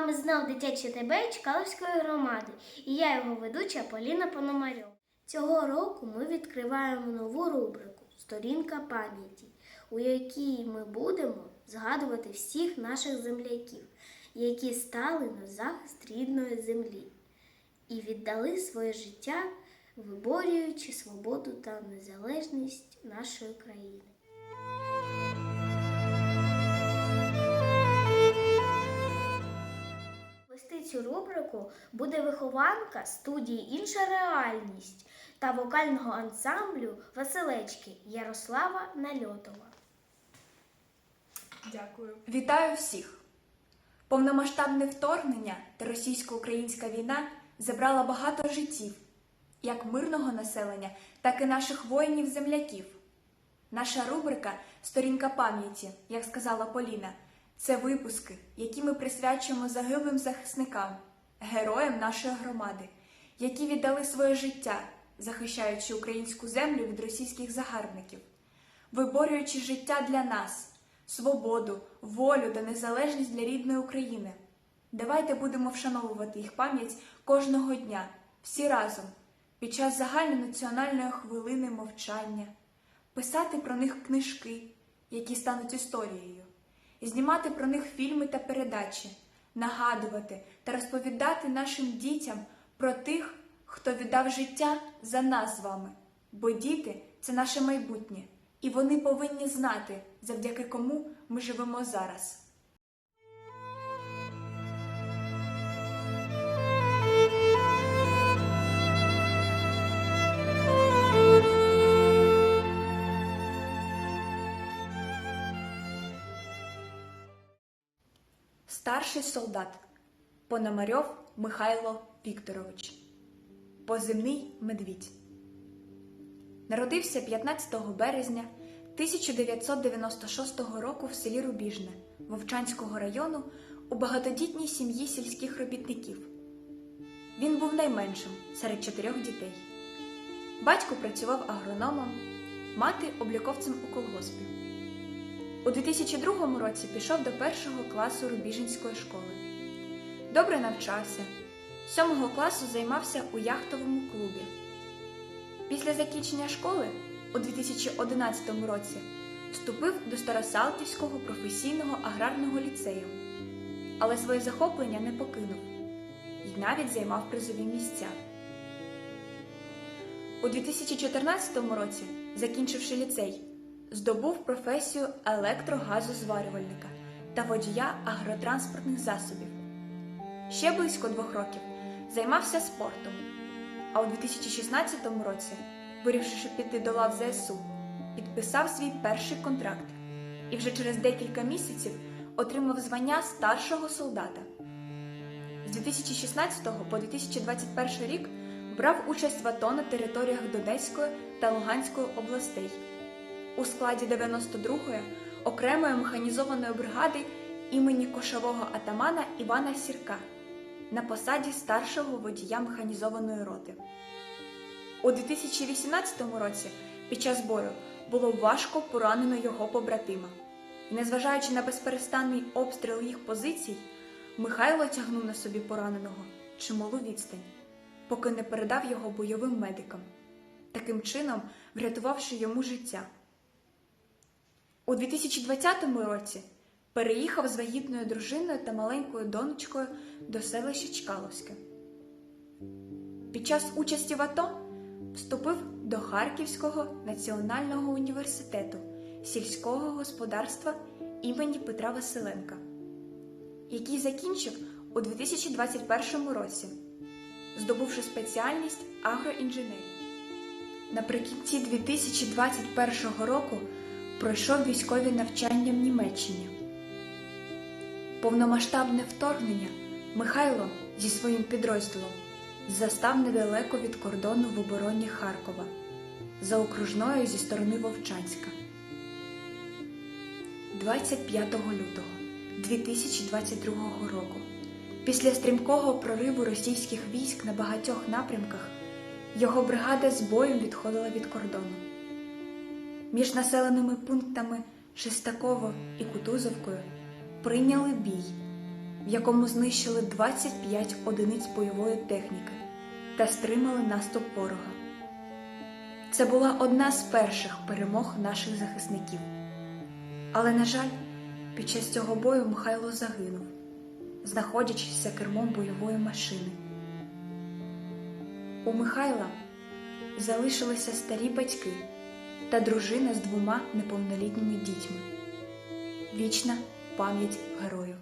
вами знов дитяче ТБ Чкаловської громади і я його ведуча Поліна Пономарьова. Цього року ми відкриваємо нову рубрику Сторінка пам'яті, у якій ми будемо згадувати всіх наших земляків, які стали на захист рідної землі і віддали своє життя, виборюючи свободу та незалежність нашої країни. Буде вихованка студії Інша реальність та вокального ансамблю Василечки Ярослава Нальотова. Дякую. Вітаю всіх! Повномасштабне вторгнення та російсько-українська війна забрала багато життів, як мирного населення, так і наших воїнів-земляків. Наша рубрика Сторінка пам'яті, як сказала Поліна, це випуски, які ми присвячуємо загиблим захисникам, героям нашої громади, які віддали своє життя, захищаючи українську землю від російських загарбників, виборюючи життя для нас свободу, волю та незалежність для рідної України. Давайте будемо вшановувати їх пам'ять кожного дня, всі разом, під час загальнонаціональної хвилини мовчання, писати про них книжки, які стануть історією, знімати про них фільми та передачі, нагадувати та розповідати нашим дітям про тих, хто віддав життя за нас з вами. Бо діти це наше майбутнє, і вони повинні знати, завдяки кому ми живемо зараз. Старший солдат Пономарьов Михайло Вікторович. Позивний медвідь. Народився 15 березня 1996 року в селі Рубіжне Вовчанського району у багатодітній сім'ї сільських робітників. Він був найменшим серед чотирьох дітей. Батько працював агрономом, мати обліковцем у колгоспі. У 2002 році пішов до першого класу Рубіжинської школи. Добре навчався. Сьомого класу займався у яхтовому клубі. Після закінчення школи у 2011 році вступив до Старосалтівського професійного аграрного ліцею, але своє захоплення не покинув і навіть займав призові місця. У 2014 році, закінчивши ліцей, здобув професію електрогазозварювальника та водія агротранспортних засобів. Ще близько двох років займався спортом, а у 2016 році, вирішивши піти до лав ЗСУ, підписав свій перший контракт і вже через декілька місяців отримав звання старшого солдата. З 2016 по 2021 рік брав участь в АТО на територіях Донецької та Луганської областей у складі 92-ї окремої механізованої бригади імені кошового атамана Івана Сірка на посаді старшого водія механізованої роти. У 2018 році під час бою було важко поранено його побратима, незважаючи на безперестанний обстріл їх позицій, Михайло тягнув на собі пораненого чималу відстань, поки не передав його бойовим медикам, таким чином врятувавши йому життя. У 2020 році переїхав з вагітною дружиною та маленькою донечкою до селища Чкаловське. Під час участі в АТО вступив до Харківського національного університету сільського господарства імені Петра Василенка, який закінчив у 2021 році, здобувши спеціальність агроінженерії. Наприкінці 2021 року пройшов військові навчання в Німеччині. Повномасштабне вторгнення Михайло зі своїм підрозділом застав недалеко від кордону в обороні Харкова за окружною зі сторони Вовчанська. 25 лютого 2022 року, після стрімкого прориву російських військ на багатьох напрямках, його бригада з боєм відходила від кордону. Між населеними пунктами Шестаково і Кутузовкою прийняли бій в якому знищили 25 одиниць бойової техніки та стримали наступ ворога. Це була одна з перших перемог наших захисників. Але, на жаль, під час цього бою Михайло загинув, знаходячись за кермом бойової машини. У Михайла залишилися старі батьки та дружина з двома неповнолітніми дітьми. Вічна пам'ять герою.